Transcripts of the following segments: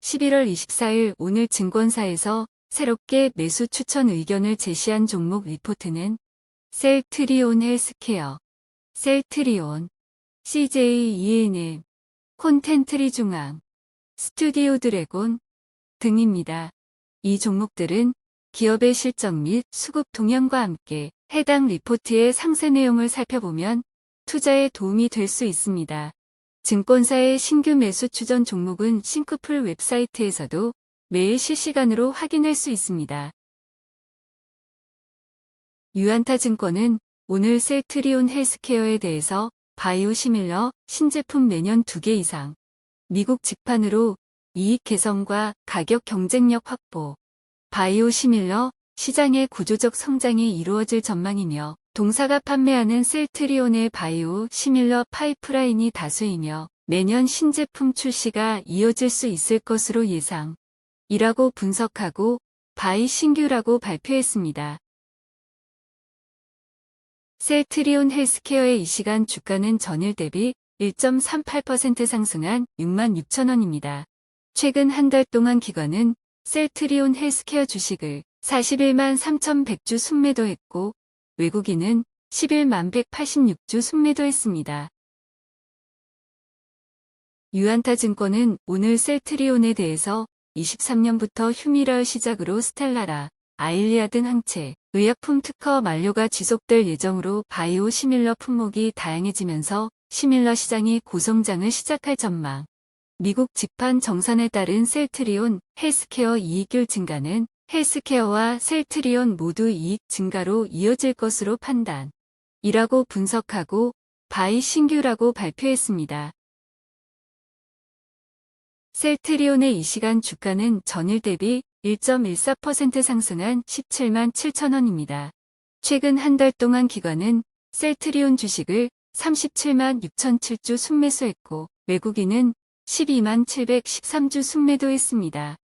(11월 24일) 오늘 증권사에서 새롭게 매수 추천 의견을 제시한 종목 리포트는 셀트리온 헬스케어, 셀트리온, CJ ENM, 콘텐트리 중앙, 스튜디오 드래곤 등입니다. 이 종목들은 기업의 실적 및 수급 동향과 함께 해당 리포트의 상세 내용을 살펴보면 투자에 도움이 될 수 있습니다. 증권사의 신규 매수 추전 종목은 싱크풀 웹사이트에서도 매일 실시간으로 확인할 수 있습니다. 유안타 증권은 오늘 셀트리온 헬스케어에 대해서 바이오 시밀러 신제품 매년 2개 이상 미국 직판으로 이익 개선과 가격 경쟁력 확보 바이오 시밀러 시장의 구조적 성장이 이루어질 전망이며 동사가 판매하는 셀트리온의 바이오 시밀러 파이프라인이 다수이며 매년 신제품 출시가 이어질 수 있을 것으로 예상. 이라고 분석하고 바이 신규라고 발표했습니다. 셀트리온 헬스케어의 이 시간 주가는 전일 대비 1.38% 상승한 6만 6천원입니다. 최근 한 달 동안 기관은 셀트리온 헬스케어 주식을 41만 3,100주 순매도했고 외국인은 11만 186주 순매도했습니다. 유안타 증권은 오늘 셀트리온에 대해서 23년부터 휴미럴 시작으로 스텔라라, 아일리아 등 항체, 의약품 특허 만료가 지속될 예정으로 바이오 시밀러 품목이 다양해지면서 시밀러 시장이 고성장을 시작할 전망. 미국 직판 정산에 따른 셀트리온 헬스케어 이익률 증가는 헬스케어와 셀트리온 모두 이익 증가로 이어질 것으로 판단. 이라고 분석하고 바이 신규라고 발표했습니다. 셀트리온의 이 시간 주가는 전일 대비 1.14% 상승한 17만 7천원입니다. 최근 한 달 동안 기관은 셀트리온 주식을 37만 6,007주 순매수했고 외국인은 12만 713주 순매도했습니다.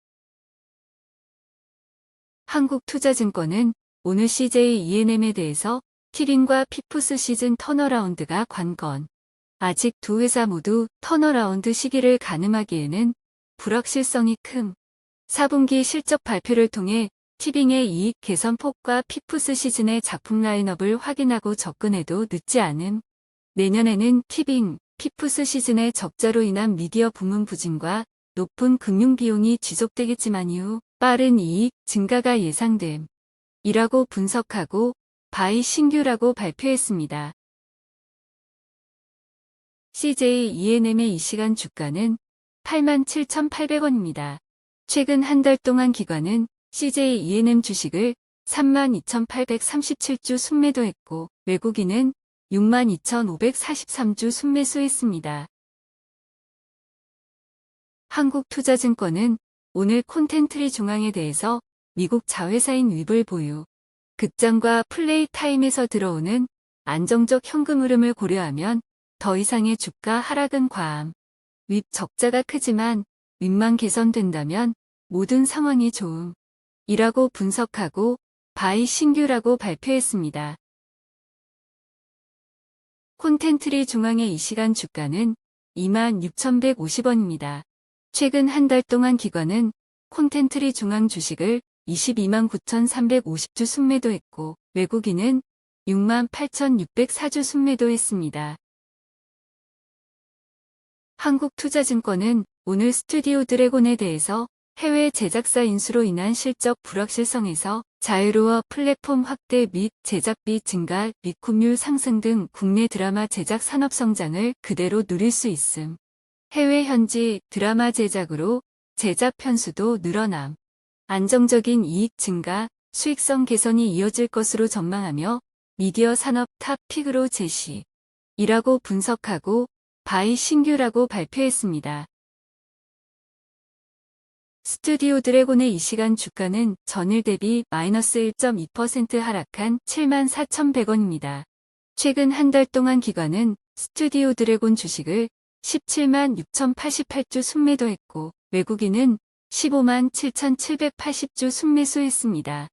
한국투자증권은 오늘 CJ ENM에 대해서 키링과 피푸스 시즌 턴어라운드가 관건. 아직 두 회사 모두 턴어라운드 시기를 가늠하기에는 불확실성이 큰 4분기 실적 발표를 통해 티빙의 이익 개선 폭과 피푸스 시즌의 작품 라인업을 확인하고 접근해도 늦지 않음. 내년에는 티빙, 피푸스 시즌의 적자로 인한 미디어 부문 부진과 높은 금융 비용이 지속되겠지만 이후 빠른 이익 증가가 예상됨. 이라고 분석하고 바이 신규라고 발표했습니다. CJ ENM의 이 시간 주가는 87,800원입니다. 최근 한 달 동안 기관은 CJ ENM 주식을 32,837주 순매도했고 외국인은 62,543주 순매수했습니다. 한국투자증권은 오늘 콘텐트리 중앙에 대해서 미국 자회사인 윕을 보유, 극장과 플레이 타임에서 들어오는 안정적 현금 흐름을 고려하면 더 이상의 주가 하락은 과함. 윗 적자가 크지만 윗만 개선된다면 모든 상황이 좋음. 이라고 분석하고 바이 신규라고 발표했습니다. 콘텐트리 중앙의 이 시간 주가는 26,150원입니다. 최근 한 달 동안 기관은 콘텐트리 중앙 주식을 22만 9,350주 순매도했고 외국인은 6만 8,604주 순매도했습니다. 한국투자증권은 오늘 스튜디오 드래곤에 대해서 해외 제작사 인수로 인한 실적 불확실성에서 자유로워 플랫폼 확대 및 제작비 증가, 리쿰율 상승 등 국내 드라마 제작 산업 성장을 그대로 누릴 수 있음. 해외 현지 드라마 제작으로 제작 편수도 늘어남. 안정적인 이익 증가, 수익성 개선이 이어질 것으로 전망하며 미디어 산업 탑 픽으로 제시. 이라고 분석하고 바이 신규라고 발표했습니다. 스튜디오 드래곤의 이 시간 주가는 전일 대비 마이너스 1.2% 하락한 74,100원입니다. 최근 한 달 동안 기관은 스튜디오 드래곤 주식을 17만 6,088주 순매도했고 외국인은 15만 7,780주 순매수했습니다.